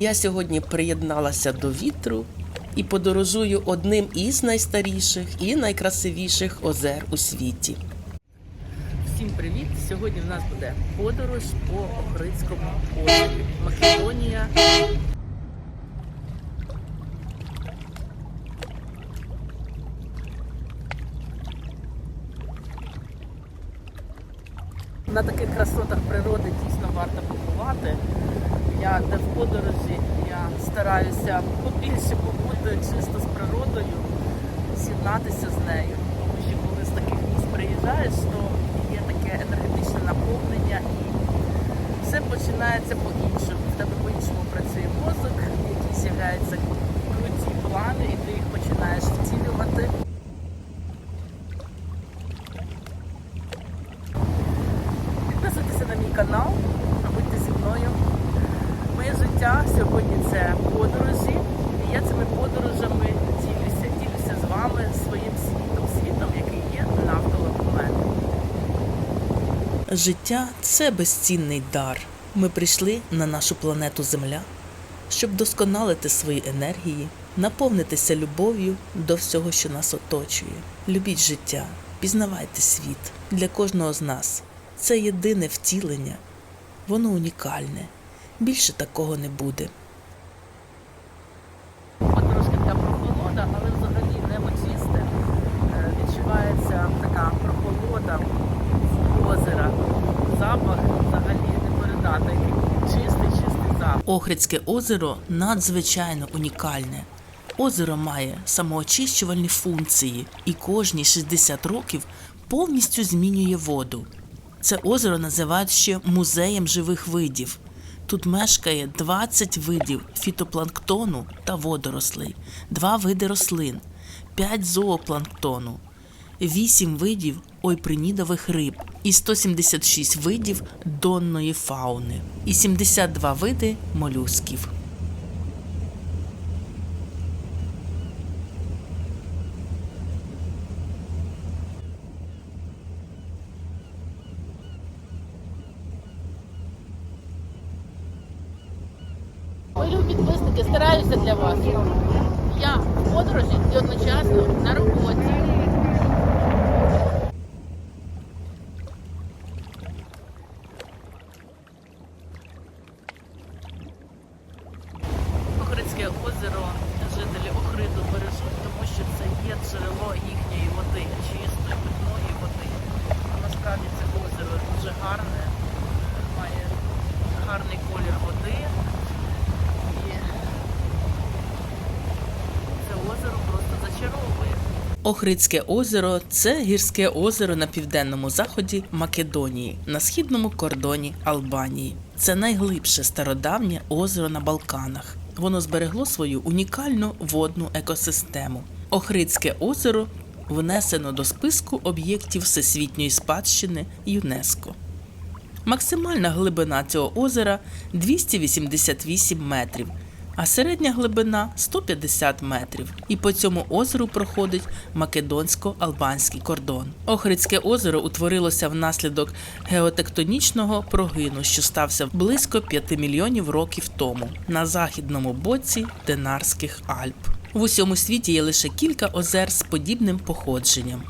Я сьогодні приєдналася до вітру і подорожую одним із найстаріших і найкрасивіших озер у світі. Всім привіт! Сьогодні в нас буде подорож по Охридському озері. Македонія. На таких красотах Я де в подорожі я стараюся побільше побути чисто з природою, з'єднатися з нею. Тому що коли з таких місць приїжджаєш, то є таке енергетичне наповнення і все починається по-іншому. В тебе по-іншому працює мозок, який з'являються круті плани, і ти їх починаєш втілювати. Життя сьогодні це подорожі, і я цими подорожами ділюся, ділюся з вами своїм світом, світом, який є навколо мене. Життя це безцінний дар. Ми прийшли на нашу планету Земля, щоб досконалити свої енергії, наповнитися любов'ю до всього, що нас оточує. Любіть життя, пізнавайте світ для кожного з нас. Це єдине втілення, воно унікальне. Більше такого не буде. Трошки така прохолода, але взагалі небо чисте. Е, Відчувається така прохолода з озера. Запах взагалі не передати. Чистий, чистий запах. Охридське озеро надзвичайно унікальне. Озеро має самоочищувальні функції і кожні 60 років повністю змінює воду. Це озеро називають ще музеєм живих видів. Тут мешкає 20 видів фітопланктону та водорослей, 2 види рослин, 5 зоопланктону, 8 видів ойпринідових риб і 176 видів донної фауни і 72 види молюсків. Мої підписники, стараюся для вас. Я в подорожі і одночасно на роботі. Охридське озеро жителі Охриду бережуть, тому що це є джерело їхньої води, чистої питної води. Насправді це озеро дуже гарне, має гарний колір води. І це озеро просто зачаровує. Охридське озеро це гірське озеро на південному заході Македонії, на східному кордоні Албанії. Це найглибше стародавнє озеро на Балканах. Воно зберегло свою унікальну водну екосистему. Охридське озеро внесено до списку об'єктів всесвітньої спадщини ЮНЕСКО. Максимальна глибина цього озера 288 метрів, а середня глибина 150 метрів. І по цьому озеру проходить македонсько-албанський кордон. Охридське озеро утворилося внаслідок геотектонічного прогину, що стався близько 5 мільйонів років тому на західному боці Динарських Альп. В усьому світі є лише кілька озер з подібним походженням.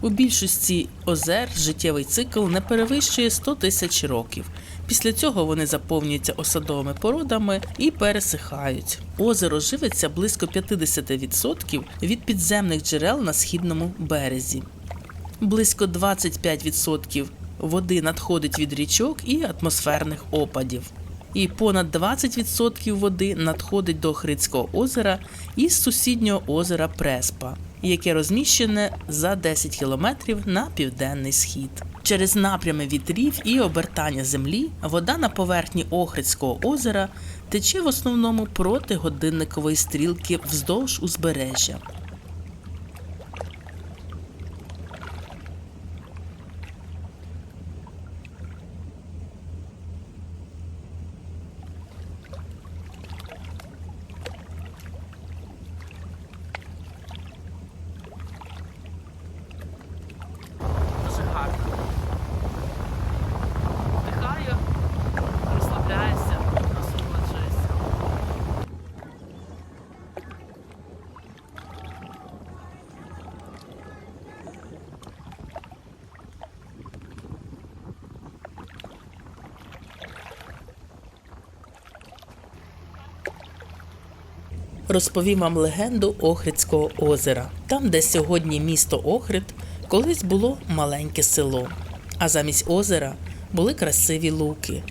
У більшості озер життєвий цикл не перевищує 100 тисяч років. Після цього вони заповнюються осадовими породами і пересихають. Озеро живиться близько 50% від підземних джерел на східному березі. Близько 25% води надходить від річок і атмосферних опадів. І понад 20% води надходить до Охридського озера із сусіднього озера Преспа, яке розміщене за 10 кілометрів на південний схід. Через напрями вітрів і обертання землі вода на поверхні Охридського озера тече в основному проти годинникової стрілки вздовж узбережжя. Розповім вам легенду Охридського озера. Там, де сьогодні місто Охрид, колись було маленьке село, а замість озера були красиві луки.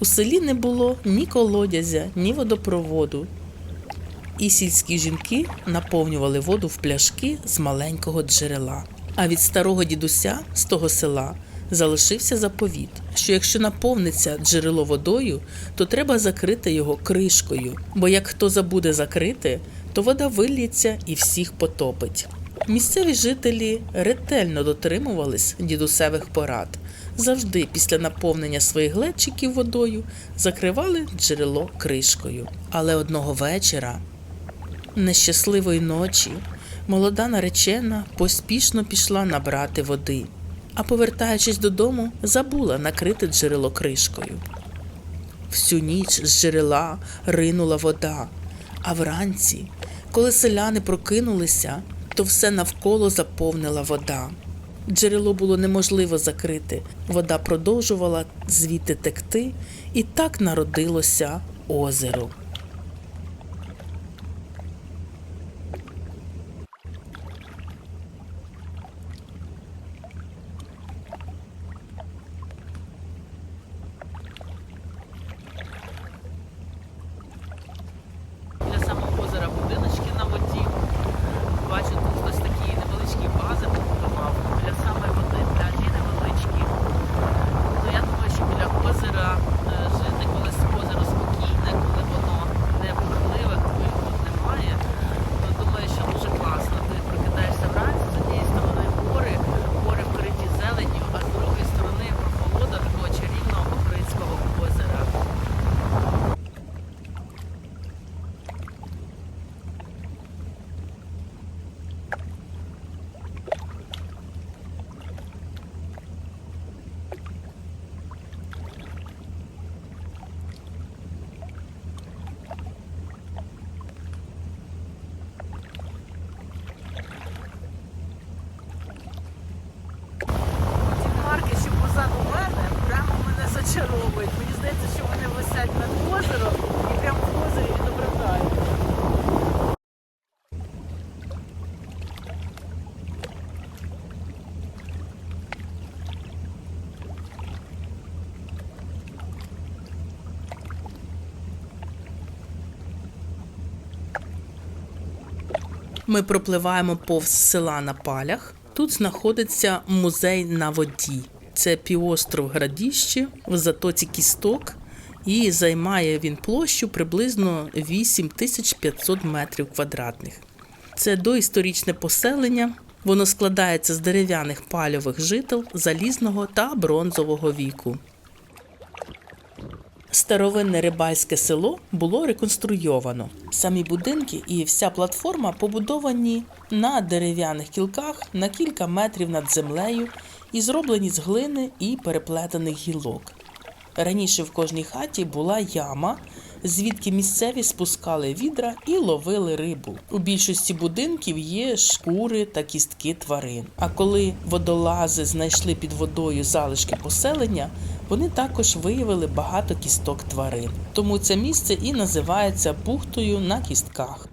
У селі не було ні колодязя, ні водопроводу. І сільські жінки наповнювали воду в пляшки з маленького джерела. А від старого дідуся з того села залишився заповіт, що якщо наповниться джерело водою, то треба закрити його кришкою, бо як хто забуде закрити, то вода виліється і всіх потопить. Місцеві жителі ретельно дотримувались дідусевих порад. Завжди після наповнення своїх глечиків водою закривали джерело кришкою. Але одного вечора нещасливої ночі молода наречена поспішно пішла набрати води, а повертаючись додому, забула накрити джерело кришкою. Всю ніч з джерела ринула вода, а вранці, коли селяни прокинулися, то все навколо заповнила вода. Джерело було неможливо закрити, вода продовжувала звідти текти, і так народилося озеро. Ми пропливаємо повз села на палях. Тут знаходиться музей на воді. Це півостров Градіще в затоці кісток, і займає він площу приблизно 8500 метрів квадратних. Це доісторичне поселення. Воно складається з дерев'яних пальових жител залізного та бронзового віку. Старовинне рибальське село було реконструйовано. Самі будинки і вся платформа побудовані на дерев'яних кілках на кілька метрів над землею і зроблені з глини і переплетених гілок. Раніше в кожній хаті була яма, звідки місцеві спускали відра і ловили рибу. У більшості будинків є шкури та кістки тварин. А коли водолази знайшли під водою залишки поселення, вони також виявили багато кісток тварин. Тому це місце і називається бухтою на кістках.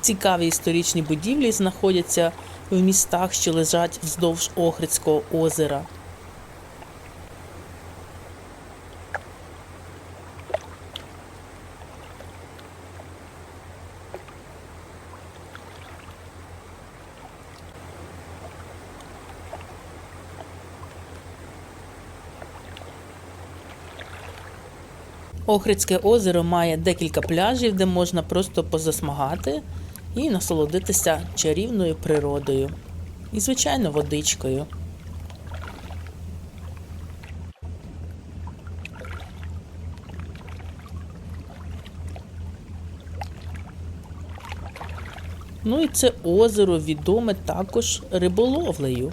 Цікаві історичні будівлі знаходяться в містах, що лежать вздовж Охридського озера. Охридське озеро має декілька пляжів, де можна просто позасмагати і насолодитися чарівною природою. І, звичайно, водичкою. Ну і це озеро відоме також риболовлею.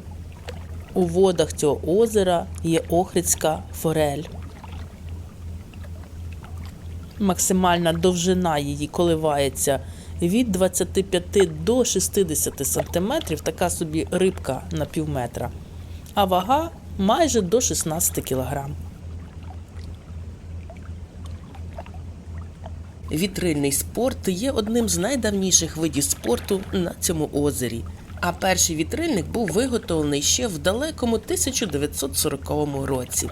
У водах цього озера є Охридська форель. Максимальна довжина її коливається від 25 до 60 см, така собі рибка на півметра, а вага майже до 16 кг. Вітрильний спорт є одним з найдавніших видів спорту на цьому озері. А перший вітрильник був виготовлений ще в далекому 1940 році.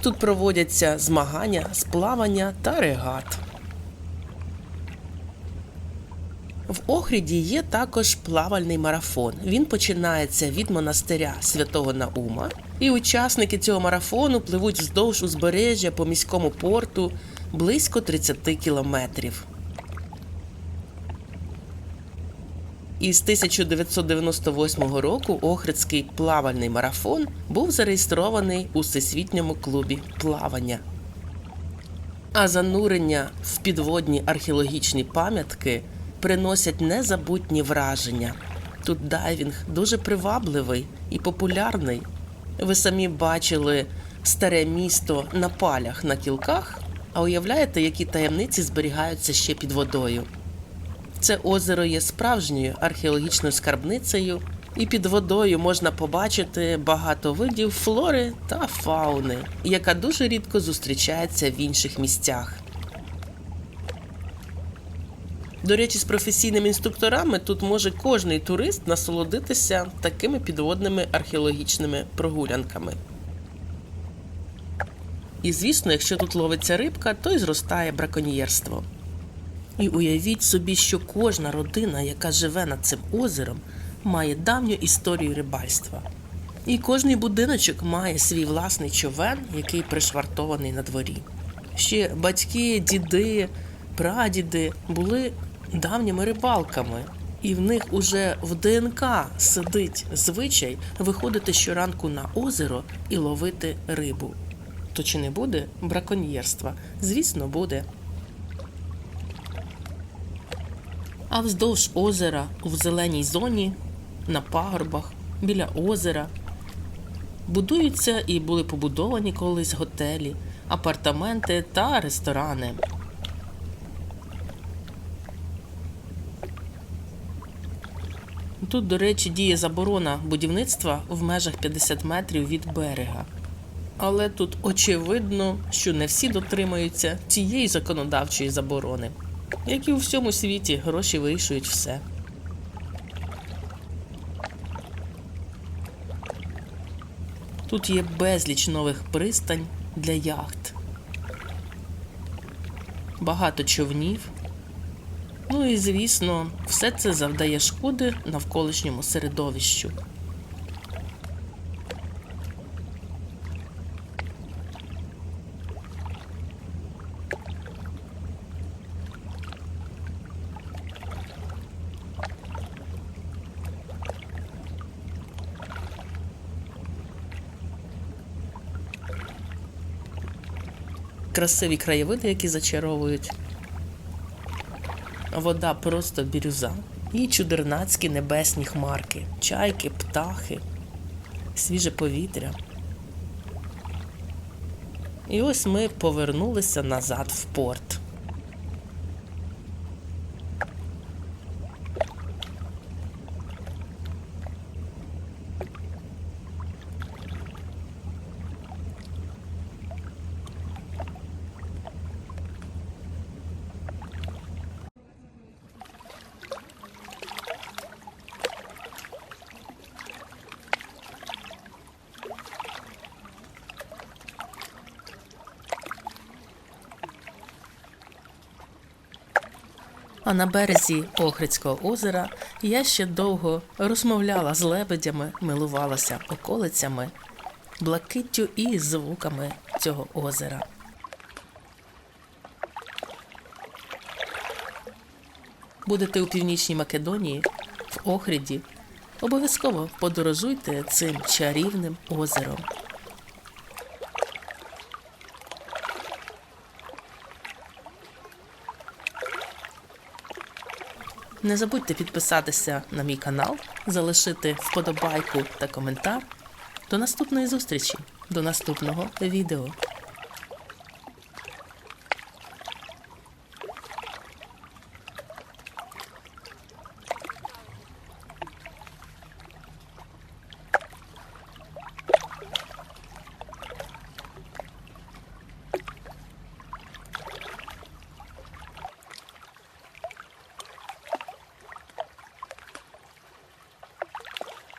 Тут проводяться змагання з плавання та регат. В Охріді є також плавальний марафон. Він починається від монастиря Святого Наума, і учасники цього марафону пливуть вздовж узбережжя по міському порту близько 30 кілометрів. Із 1998 року Охридський плавальний марафон був зареєстрований у Всесвітньому клубі плавання. А занурення в підводні археологічні пам'ятки приносять незабутні враження. Тут дайвінг дуже привабливий і популярний. Ви самі бачили старе місто на палях на кілках, а уявляєте, які таємниці зберігаються ще під водою. Це озеро є справжньою археологічною скарбницею, і під водою можна побачити багато видів флори та фауни, яка дуже рідко зустрічається в інших місцях. До речі, з професійними інструкторами тут може кожний турист насолодитися такими підводними археологічними прогулянками. І звісно, якщо тут ловиться рибка, то й зростає браконьєрство. І уявіть собі, що кожна родина, яка живе над цим озером, має давню історію рибальства. І кожний будиночок має свій власний човен, який пришвартований на дворі. Ще батьки, діди, прадіди були давніми рибалками, і в них уже в ДНК сидить звичай виходити щоранку на озеро і ловити рибу. То чи не буде браконьєрства? Звісно, буде. А вздовж озера в зеленій зоні, на пагорбах, біля озера будуються і були побудовані колись готелі, апартаменти та ресторани. Тут, до речі, діє заборона будівництва в межах 50 метрів від берега. Але тут очевидно, що не всі дотримуються цієї законодавчої заборони. Як і у всьому світі, гроші вирішують все. Тут є безліч нових пристань для яхт, багато човнів. Ну і звісно, все це завдає шкоди навколишньому середовищу. Красиві краєвиди, які зачаровують. Вода просто бірюза. І чудернацькі небесні хмарки, чайки, птахи, свіже повітря. І ось ми повернулися назад в порт. А на березі Охридського озера я ще довго розмовляла з лебедями, милувалася околицями, блакиттю і звуками цього озера. Будете у північній Македонії, в Охриді, обов'язково подорожуйте цим чарівним озером. Не забудьте підписатися на мій канал, залишити вподобайку та коментар. До наступної зустрічі, до наступного відео.